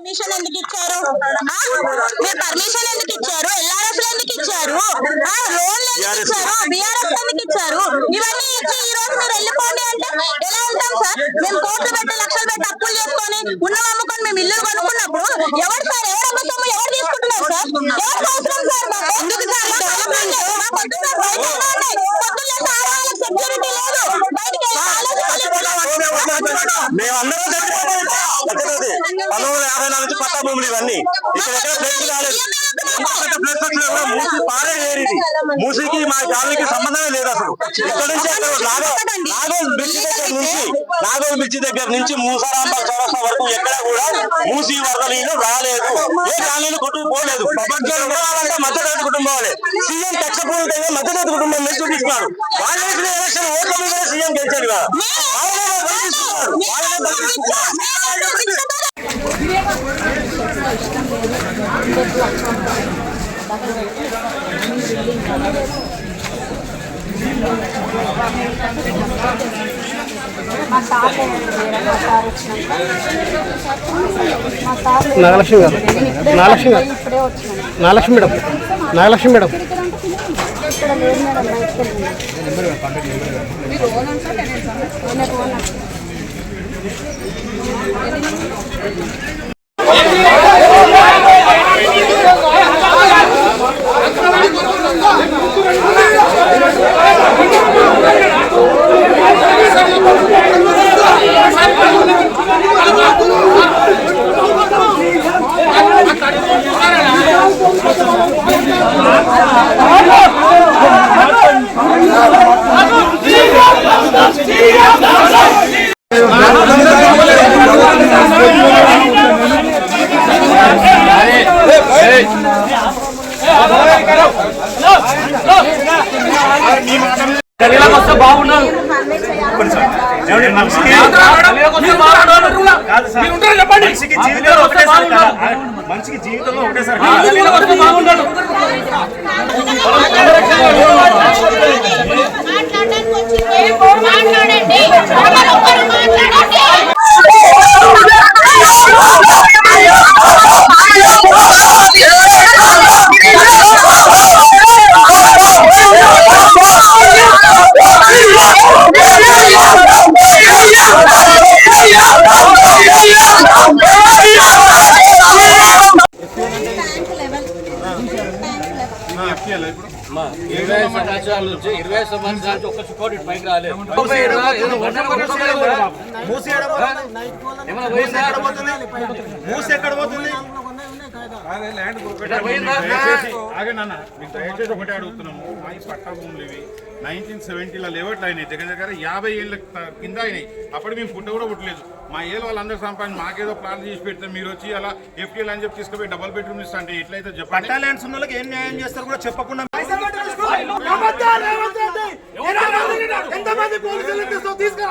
Permission ఎందుకు ఇచ్చారు? మీరు పర్మిషన్ ఎందుకు ఇచ్చారు ఎల్ఆర్ఎఫ్ ఎందుకు ఇచ్చారు ఆ? లోన్లు ఎందుకు ఇచ్చారు బీఆర్ఎఫ్ ఎందుకు ఇచ్చారు ఇవన్నీ ఇచ్చి ఈ రోజు మీరు వెళ్ళిపోండి అంటే ఎలా ఉంటాం సార్ మేము కోట్లు పెట్టి లక్షలు పెట్టి అప్పులు చేసుకొని ఉన్నవి అమ్ముకొని మేము ఇల్లు కొనుక్కున్నప్పుడు ఎవరు సార్ ఎవరు అమ్ముతాము ఎవరు తీసుకుంటున్నారు సార్ ఎవరికి అవసరం సార్ మాకు? ఎందుకు సార్ ఆలోచించాలి. మేమందరం చచ్చిపోతాం పంతొమ్మిది వందల యాభై నాలుగు నుంచి పట్టా భూములు ఇవన్నీ. ఇక్కడ ఎక్కడ ప్లేస్ కాలేదు. ఎంత ప్లేస్ వచ్చినా కూడా మూసి పారే ఏరిది మూసికి మా కాలనీకి సంబంధమే లేదు అసలు. ఇక్కడ నుంచి అక్కడ నాగోల్ బ్రిడ్జి దగ్గర నుంచి నాగోల్ బ్రిడ్జి దగ్గర నుంచి మూసారాంబల్ చౌరస్తా వరకు ఎక్కడ కూడా మూసి వరద రాలేదు. ఏ కాలనీలు కొట్టుకుపోలేదు ప్రపంచంలో ఉండాలంటే మధ్యతరగతి కుటుంబం సీఎం కక్షపూరితంగా మధ్యతరగతి కుటుంబం మీద చూపిస్తున్నారు. వాళ్ళు వేసిన ఎలక్షన్ ఓట్ల మీద సీఎం గెలిచారు కదా వాళ్ళనే బలిస్తున్నారు వాళ్ళనే బలిస్తున్నారు మా తాత వేరే మా సార్ వచ్చినాక మా సార్ నాగలక్ష్మి గారు. నాగలక్ష్మి గారు. నాగలక్ష్మి మేడం. నాగలక్ష్మి మేడం. ఇక్కడ మనిషికి జీవితంలో ఒకటేసారి. మనిషికి జీవితంలో ఒకటేసారి ఇరవై సంవత్సరాల నుంచి ఇరవై సంవత్సరాల నుంచి ఒక్క చుక్కోటి పైకి రాలేదు? మూసి ఎక్కడ పోతుంది? ఒకటే అడుగుతున్నాము. పట్టా భూములు ఇవి. నైన్టీన్ సెవెంటీలో లేవట్లు అయినాయి. దగ్గర దగ్గర యాభై ఏళ్ళ కింద అయినాయి. అప్పుడు మేము పుట్ట కూడా పుట్టలేదు. మా ఏళ్ళు వాళ్ళందరూ సంపాదించి మాకేదో ప్లాన్ చేసి పెడితే మీరు వచ్చి అలా ఎఫ్టీఎల్ అని చెప్పి తీసుకుపోయి డబల్ బెడ్రూమ్ ఇస్తా అంటే ఎట్లయితే చెప్పండి? పట్టా ల్యాండ్స్ ఉన్న వాళ్ళకి ఏం న్యాయం చేస్తారు కూడా చెప్పకుండా ఎంతమంది పోలీసులు తీసుకురా.